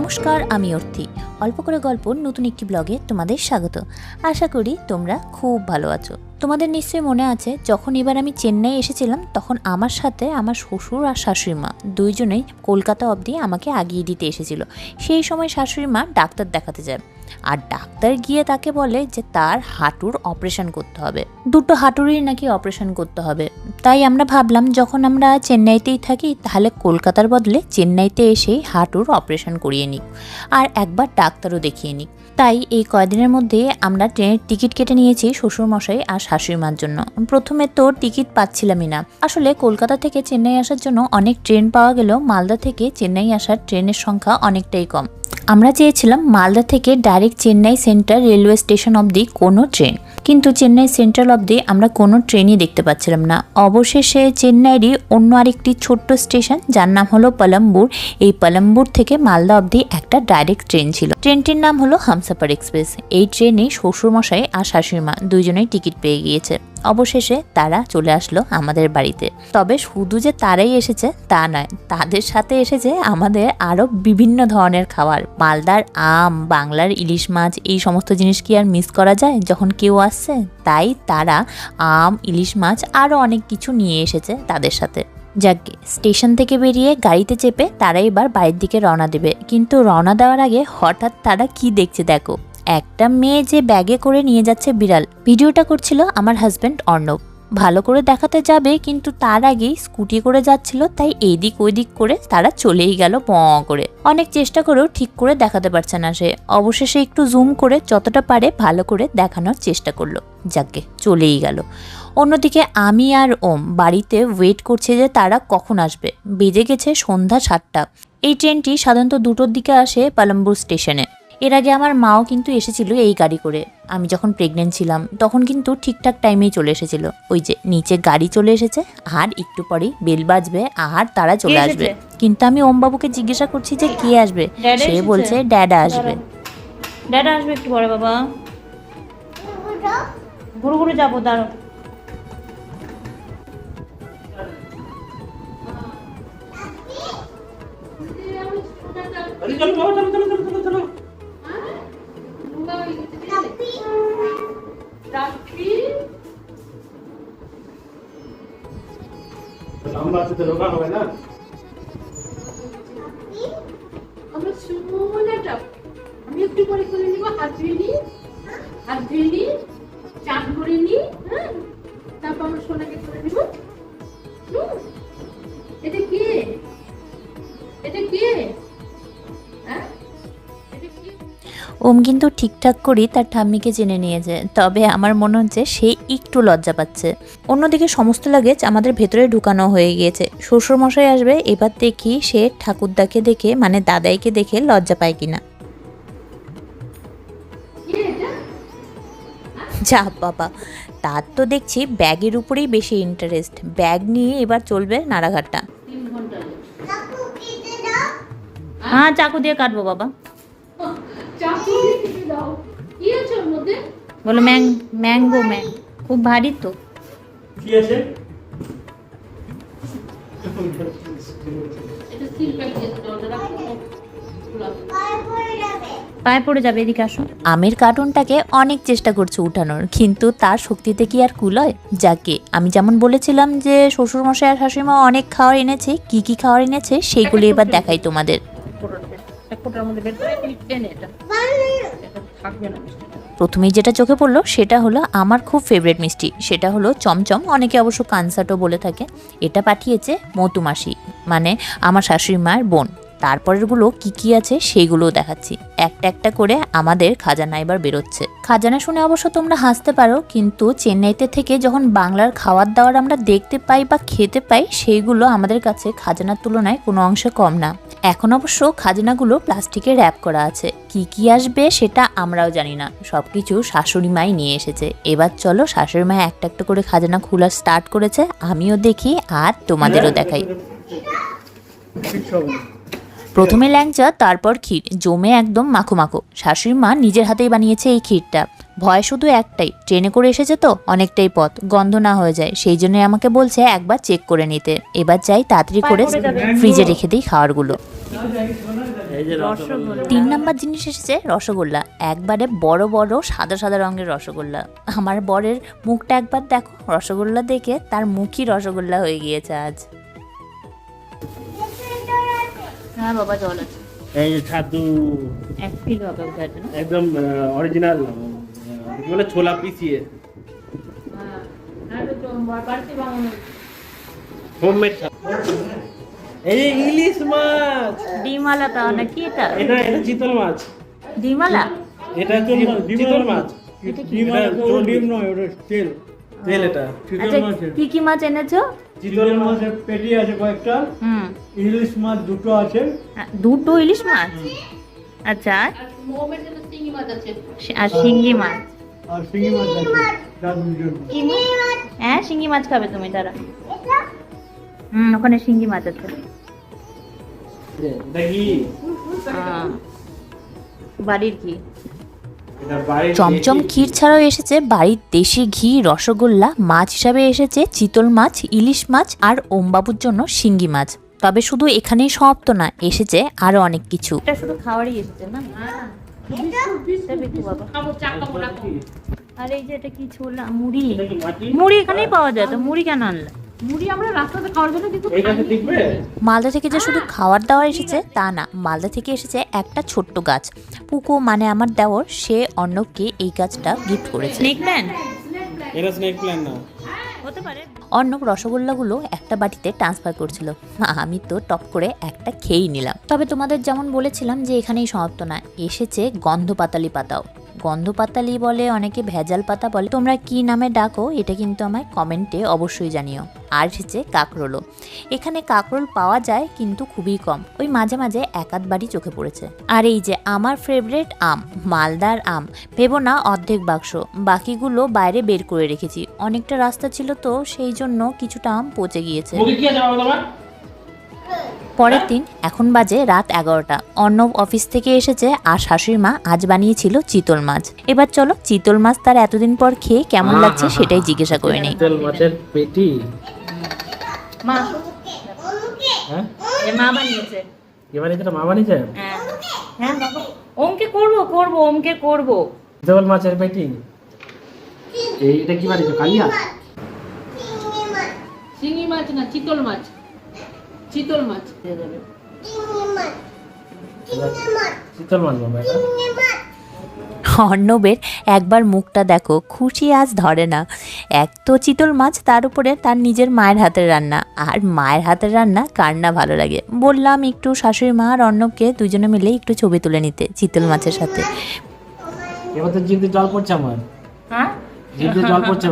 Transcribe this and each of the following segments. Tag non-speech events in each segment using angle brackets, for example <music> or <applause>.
নমস্কার আমি অর্থি অল্প করে গল্প নতুন একটি ব্লগে তোমাদের স্বাগত। আশা করি তোমরা খুব ভালো আছো। তোমাদের নিশ্চয়ই মনে আছে, যখন এবার আমি চেন্নাই এসেছিলাম, তখন আমার সাথে আমার শ্বশুর আর শাশুড়ি মা দুইজনেই কলকাতা অবধি আমাকে আগিয়ে দিতে এসেছিল। সেই সময় শাশুড়ি মা ডাক্তার দেখাতে যায়। আর ডাক্তার গিয়ে তাকে বলে যে তার হাঁটুর অপারেশন করতে হবে। দুটো হাঁটুরই নাকি অপারেশন করতে হবে। তাই আমরা ভাবলাম, যখন আমরা চেন্নাইতেই থাকি, তাহলে কলকাতার বদলে চেন্নাইতে এসেই হাঁটুর অপারেশন করিয়ে নিই। আর একবার ডাক্তারও দেখিয়ে নিই তাই এই কয়দিনের মধ্যে আমরা ট্রেনের টিকিট কেটে নিয়েছি শ্বশুরমশাই আর শাশুড়িমার জন্য। প্রথমে তো টিকিট পাচ্ছিলামই না। আসলে কলকাতা থেকে চেন্নাই আসার জন্য অনেক ট্রেন পাওয়া গেলেও মালদা থেকে চেন্নাই আসার ট্রেনের সংখ্যা অনেকটাই কম। আমরা চেয়েছিলাম মালদা থেকে direct Chennai central railway station অবধি কোনো ট্রেন। কিন্তু চেন্নাই সেন্ট্রাল অবধি আমরা কোনো ট্রেনই দেখতে পাচ্ছিলাম না। অবশেষে চেন্নাইয়েরই অন্য আরেকটি ছোট্ট স্টেশন, যার নাম হলো পালাম্বুর। এই পালাম্বুর থেকে মালদা অবধি একটা ডাইরেক্ট ট্রেন ছিল। ট্রেনটির নাম হলো হামসাপার এক্সপ্রেস। এই ট্রেনে শ্বশুরমশাই আর শাশুড়িমা দুজনেই টিকিট পেয়ে গিয়েছে। অবশেষে তারা চলে আসলো আমাদের বাড়িতে। তবে শুধু যে তারাই এসেছে তা নয়, তাদের সাথে এসেছে আমাদের আরও বিভিন্ন ধরনের খাবার। মালদার আম, বাংলার ইলিশ মাছ, এই সমস্ত জিনিস কি আর মিস করা যায়? যখন কেউ আসছে, তাই তারা আম, ইলিশ মাছ আরও অনেক কিছু নিয়ে এসেছে তাদের সাথে। যাকে, স্টেশন থেকে বেরিয়ে গাড়িতে চেপে তারা এবার বাড়ির দিকে রওনা দেবে। কিন্তু রওনা দেওয়ার আগে হঠাৎ তারা কি দেখছে দেখো। একটা মেয়ে যে ব্যাগে করে নিয়ে যাচ্ছে বিড়াল। ভিডিওটা করছিল আমার হাজব্যান্ড অর্ণব। ভালো করে দেখাতে যাবে, কিন্তু তার আগেই স্কুটি করে যাচ্ছিল, তাই এই দিক করে তারা চলেই গেল প করে। অনেক চেষ্টা করেও ঠিক করে দেখাতে পারছে না সে। অবশেষে একটু জুম করে যতটা পারে ভালো করে দেখানোর চেষ্টা করল। যাকে, চলেই গেল। অন্যদিকে আমি আর ওম বাড়িতে ওয়েট করছে যে তারা কখন আসবে। বেজে গেছে সন্ধ্যা সাতটা। এই ট্রেনটি সাধারণত দুটোর দিকে আসে পালাম্বুর স্টেশনে এর আগে আমার মাও কিন্তু এসেছিল এই গাড়ি করে। আমি যখন প্রেগনেন্ট ছিলাম তখন কিন্তু ঠিকঠাক টাইমেই চলে এসেছিল। ওই যে নিচে গাড়ি চলে এসেছে আর একটু পরেই বেল বাজবে আর তারা চলে আসবে। কিন্তু আমি ওম বাবুকে জিজ্ঞাসা করছি যে কে আসবে? সে বলছে ড্যাডা আসবে। ড্যাডা আসবে একটু পরে বাবা। ঘুরে ঘুরে যাব দাঁড়ো চলো চলো চলো চলো চলো চলো। রাত্রি আমরা তো আমি একটু করে করে নিব হাত ধুয়ে নিই হাত ধুয়ে নিই চান করে নিই হ্যাঁ? তারপর আমরা সোনাকে করে নিব। ওম কিন্তু ঠিকঠাক করেই তার ঠাম্মিকে জেনে নিয়েছে তবে আমার মনে হচ্ছে সে একটু লজ্জা পাচ্ছে। অন্যদিকে সমস্ত লাগেজ আমাদের ভেতরে ঢুকানো হয়ে গিয়েছে। শ্বশুরমশাই আসবে এবার দেখি সে ঠাকুরদাকে দেখে মানে দাদাইকে দেখে লজ্জা পায় কিনা। যা বাবা তার তো দেখছি ব্যাগের উপরেই বেশি ইন্টারেস্ট ব্যাগ নিয়ে এবার চলবে নাড়াঘাটটা। হ্যাঁ চাকু দিয়ে কাটবো বাবা। বলো ম্যাং ম্যাঙ্গো ম্যাং। খুব ভারী তো। কি আছে? পায়ে পড়ে যাবে এদিকে আসো। আমের কার্টুনটাকে অনেক চেষ্টা করছে উঠানোর কিন্তু তার শক্তিতে কি আর কুলয় যাকে আমি যেমন বলেছিলাম যে শ্বশুরমশাই আর শাশুড়িমা অনেক খাবার এনেছে কি কি খাবার এনেছে সেইগুলো এবার দেখাই তোমাদের। প্রথমেই যেটা চোখে পড়ল, সেটা হলো আমার খুব ফেভারিট মিষ্টি। সেটা হলো চমচম। অনেকে অবশ্য কানসার্টও বলে থাকে। এটা পাঠিয়েছে মতুমাসি মানে আমার শাশুড়ি মায়ের বোন। তারপরেরগুলো কি কি আছে সেইগুলোও দেখাচ্ছি। একটা একটা করে আমাদের খাজানা এবার বেরোচ্ছে। খাজানা শুনে অবশ্য তোমরা হাসতে পারো, কিন্তু চেন্নাইতে থেকে যখন বাংলার খাওয়ার দাওয়ার আমরা দেখতে পাই বা খেতে পাই, সেইগুলো আমাদের কাছে খাজানার তুলনায় কোনো অংশে কম না। এখন অবশ্য খাজনাগুলো প্লাস্টিকে র্যাপ করা আছে। কি কি আসবে সেটা আমরাও জানি না। সবকিছু শাশুড়ি মাই নিয়ে এসেছে। এবার চলো শাশুড়ি মা একটা একটা করে খাজনা খোলা স্টার্ট করেছে। আমিও দেখি আর তোমাদেরও দেখাই। প্রথমে ল্যাংচা তারপর ক্ষীর। জমে একদম মাখো মাখো শাশুড়ি মা নিজের হাতেই বানিয়েছে এই ক্ষীরটা। ভয় শুধু একটাই ট্রেনে করে এসেছে তো অনেকটাই পথ। গন্ধ না হয়ে যায়। সেই জন্য আমাকে বলছে একবার চেক করে নিতে। এবার যাই তাড়াতাড়ি করে ফ্রিজে রেখে দিই খাবারগুলো। এই যে রসগোল্লা। তিন নাম্বার জিনিস এসেছে রসগোল্লা। একবারে বড় বড় সাদা সাদা রঙের রসগোল্লা। আমার বরের মুখটা একবার দেখো রসগোল্লা দেখে তার মুখই রসগোল্লা হয়ে গিয়েছে আজ। হ্যাঁ বাবা জল আছে। এই ছাতু। এক কিলো হবে একদম অরিজিনাল বলে ছোলা পিছিয়ে হ্যাঁ হ্যাঁ তো বাড়িতে বানানো হোমমেড এই ইলিশ মাছ। ডিমালা তা নাকি এটা? এটা এটা চিতল মাছ। ডিমালা? এটা চিতল মাছ। এটা কি? এটা চর্বি। ডিম নয় ওটা তেল। তেল এটা। কি কি মাছ এনেছো? চিতল চিতল মাছ মাছের পেটি আছে কয়েকটা। ইলিশ মাছ দুটো আছে। দুটো ইলিশ মাছ? আচ্ছা আর? চিংড়ি মাছ? আর শিঙ্গি মাছ? হ্যাঁ শিঙ্গি মাছ খাবে তুমি তারা হুম ওখানে শিঙ্গি মাছ আছে। বাড়ির কি? চমচম ক্ষীর ছাড়াও এসেছে বাড়ির দেশি ঘি রসগোল্লা মাছ হিসাবে এসেছে চিতল মাছ ইলিশ মাছ আর ওমবাবুর জন্য শিঙ্গি মাছ। তবে শুধু এখানেই সমাপ্ত না এসেছে আরও অনেক কিছু। এটা শুধু খাওয়ারই এসেছে না? আর এই যে এটা কি ছোলা? মুড়ি? মুড়ি এখানেই পাওয়া যায় তো মুড়ি কেন আনলা? মালদা থেকে যে শুধু খাওয়ার দাওয়ার এসেছে তা না। মালদা থেকে এসেছে একটা ছোট্ট গাছ। পুকো মানে আমার দেওর সে অর্ণবকে এই গাছটা গিফট করেছে। অর্ণব রসগোল্লাগুলো একটা বাটিতে ট্রান্সফার করছিল। আমি তো টপ করে একটা খেয়েই নিলাম। তবে তোমাদের যেমন বলেছিলাম যে এখানেই সমাপ্ত না এসেছে গন্ধ পাতালি পাতাও। গন্ধ পাতালি বলে, অনেকে ভেজাল পাতা বলে। তোমরা কি নামে ডাকো, এটা কিন্তু আমায় কমেন্টে অবশ্যই জানিও। আর এসেছে কাকরোলও। এখানে কাকরোল পাওয়া যায়, কিন্তু খুবই কম। ওই মাঝে মাঝে একাধ বাড়ি চোখে পড়েছে। আর এই যে আমার ফেভারেট আম, মালদার আম, ভেবো না অর্ধেক বাক্স। বাকিগুলো বাইরে বের করে রেখেছি। অনেকটা রাস্তা ছিল তো, সেই জন্য কিছুটা আম পচে গিয়েছে। পরের দিন এখন বাজে রাত এগারোটা। অর্ণব অফিস থেকে এসেছে আর শাশুড়ি মা আজ বানিয়েছিল চিতল মাছ। এবার চলো চিতল মাছ তার এতদিন পর খেয়ে কেমন লাগছে সেটাই জিজ্ঞাসা করে নেই। চিতল মাছের পেটি? মা। হ্যাঁ? মা বানিয়েছে। এবার এটা মা বানিয়েছে? হ্যাঁ। হ্যাঁ বাবা। ওমকে করব করব ওমকে করব। চিতল মাছের পেটি? এই এটা কি বানিয়েছো কালিয়া? চিংড়ি মাছ না চিতল মাছ। চিতল মাছ। দিয়ে দেবে চিতল মাছ বাবা এটা। অর্ণবের একবার মুখটা দেখো খুশি আজ ধরে না। এক তো চিতল মাছ তার উপরে তার নিজের মায়ের হাতের রান্না। আর মায়ের হাতের রান্না কার না ভালো লাগে? বললাম একটু শাশুড়ি মা আর অর্ণবকে দুজনে মিলে একটু ছবি তুলে নিতে চিতল মাছের সাথে। এবার তো জিভে জল পড়ছে আমার। হ্যাঁ? জিভে জল পড়ছে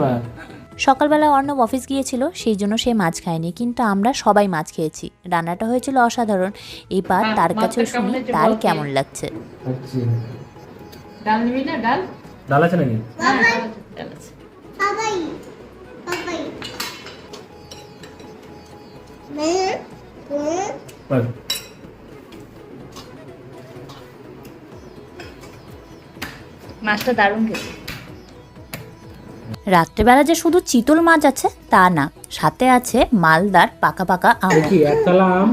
সকালবেলা অর্ণব অফিস গিয়েছিল সেই জন্য সে মাছ খায়নি কিন্তু আমরা সবাই মাছ খেয়েছি। রান্নাটা হয়েছিল অসাধারণ। এবার হ্যাঁ, তার কাছেও কেমন শুনি তার কেমন লাগছে? ডাল নিবি না ডাল? ডাল আছে নাকি? ডাল আছে, ডাল আছে। বল। মাছটা দারুণ খেতে রাত্রেবেলা যে শুধু চিতল মাছ আছে তা না সাথে আছে মালদার পাকা পাকা আম। এ একতলা আম?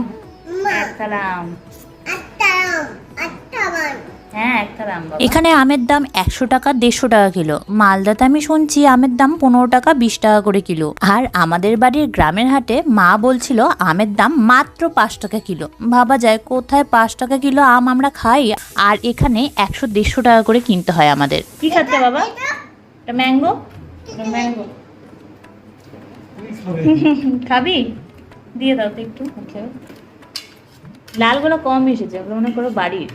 একতলা আম। হ্যাঁ একতলা আম এখানে আমের দাম একশো টাকা দেড়শো টাকা কিলো। মালদাতে আমি শুনছি আমের দাম পনেরো টাকা বিশ টাকা করে কিলো। আর আমাদের বাড়ির গ্রামের হাটে মা বলছিল আমের দাম মাত্র পাঁচ টাকা কিলো। ভাবা যায় কোথায় পাঁচ টাকা কিলো আম আমরা খাই আর এখানে একশো দেড়শো টাকা করে কিনতে হয় আমাদের। কি খাচ্ছে বাবা? এটা ম্যাঙ্গো? ম্যাঙ্গো <laughs> খাবি? দিয়ে দাও তো একটু। লালগুলো কম এসেছে ওগুলো মনে করো বাড়ির।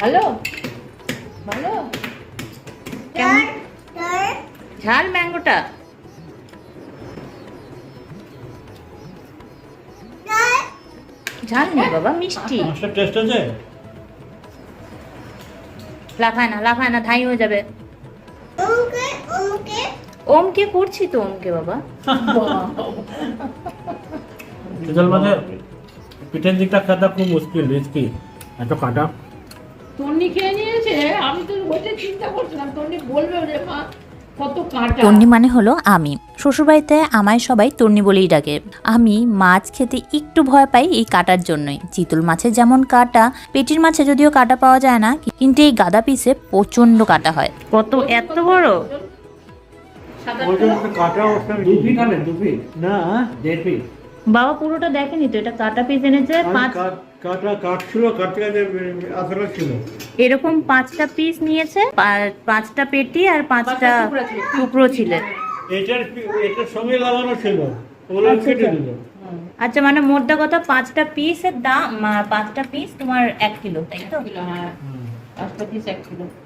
ভালো? ভালো? ঝাল ম্যাঙ্গোটা। ঝাল নেই বাবা মিষ্টি। টেস্ট আছে? লাফায় না লাফায় না ধাই হয়ে যাবে। ওমকে করছি তো ওমকে বাবা। মাছের পিঠের দিকটা খাতা খুব মুশকিল রিস্কি এত কাটা? তন্নি খেয়ে নিয়েছে আমি তো ওইটা চিন্তা করছিলাম তন্নি বলবে রে মা কাঁটা তন্নি মানে হলো আমি। শ্বশুরবাড়িতে আমায় সবাই তন্নি বলেই ডাকে। আমি মাছ খেতে একটু ভয় পাই এই কাটার জন্যই। চিতল মাছে যেমন কাটা পেটির মাছে যদিও কাটা পাওয়া যায় না কিন্তু এই গাদা পিসে প্রচণ্ড কাটা হয়। কত এত বড়? সাদা কাটা না। বাবা পুরোটা দেখেনি তো এটা কাটা পিস এনেছে পাঁচ কাট- কাটা কাটছিল কাটতে ছিল। এরকম পাঁচটা পিস নিয়েছে পাঁচটা পেটি আর পাঁচটা টুকরা ছিল। ছিল। এটার এটার সঙ্গে লাগানো ছিল। ওগুলো কেটে দিল। আচ্ছা মানে মোদ্দা কথা পাঁচটা পিসের দাম পাঁচটা পিস তোমার এক কিলো তাই তো? হ্যাঁ। পাঁচটা পিস এক কিলো। তো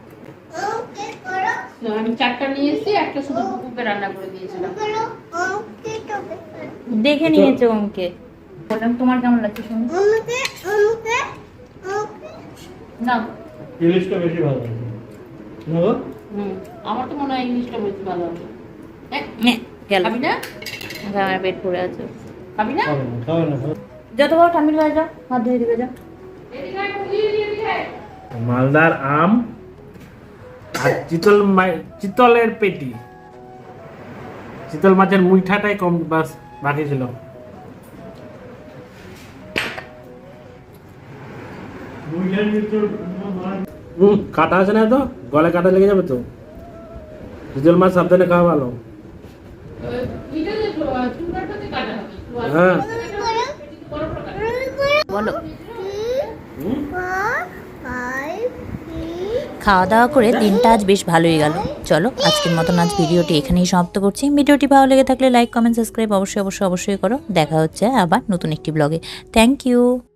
আমি চারটা নিয়ে এসেছি একটা শুধু বুকুকে রান্না করে দিয়েছিলাম। দেখে নিয়েছে অঙ্কে বললাম তোমার কেমন লাগছে শুনুন না। ইলিশটা বেশি ভালো লাগে। না হুম আমার তো মনে হয় ইংলিশটা বেশি ভালো গেল। খাবি না? আমার পেট পড়ে আছে। খাবি। যত বড় ঠান্ডি হয়ে যাও হাত ধুয়ে দিবে যা। মালদার আম আর চিতল চিতলের পেটি। চিতল মাছের মুইঠাটাই কম বাস বাকি ছিল কাটা আছে না তো গলে কাটা লেগে যাবে তো। চিতল মাছ সাবধানে খাওয়া ভালো। হ্যাঁ। বলো। খাওয়া দাওয়া করে দিনটা আজ বেশ ভালোই গেল। চলো, আজকের মতন আজ ভিডিওটি এখানেই সমাপ্ত করছি। ভিডিওটি ভালো লেগে থাকলে লাইক কমেন্ট সাবস্ক্রাইব অবশ্যই অবশ্যই অবশ্যই করো। দেখা হচ্ছে আবার নতুন একটি ব্লগে থ্যাংক ইউ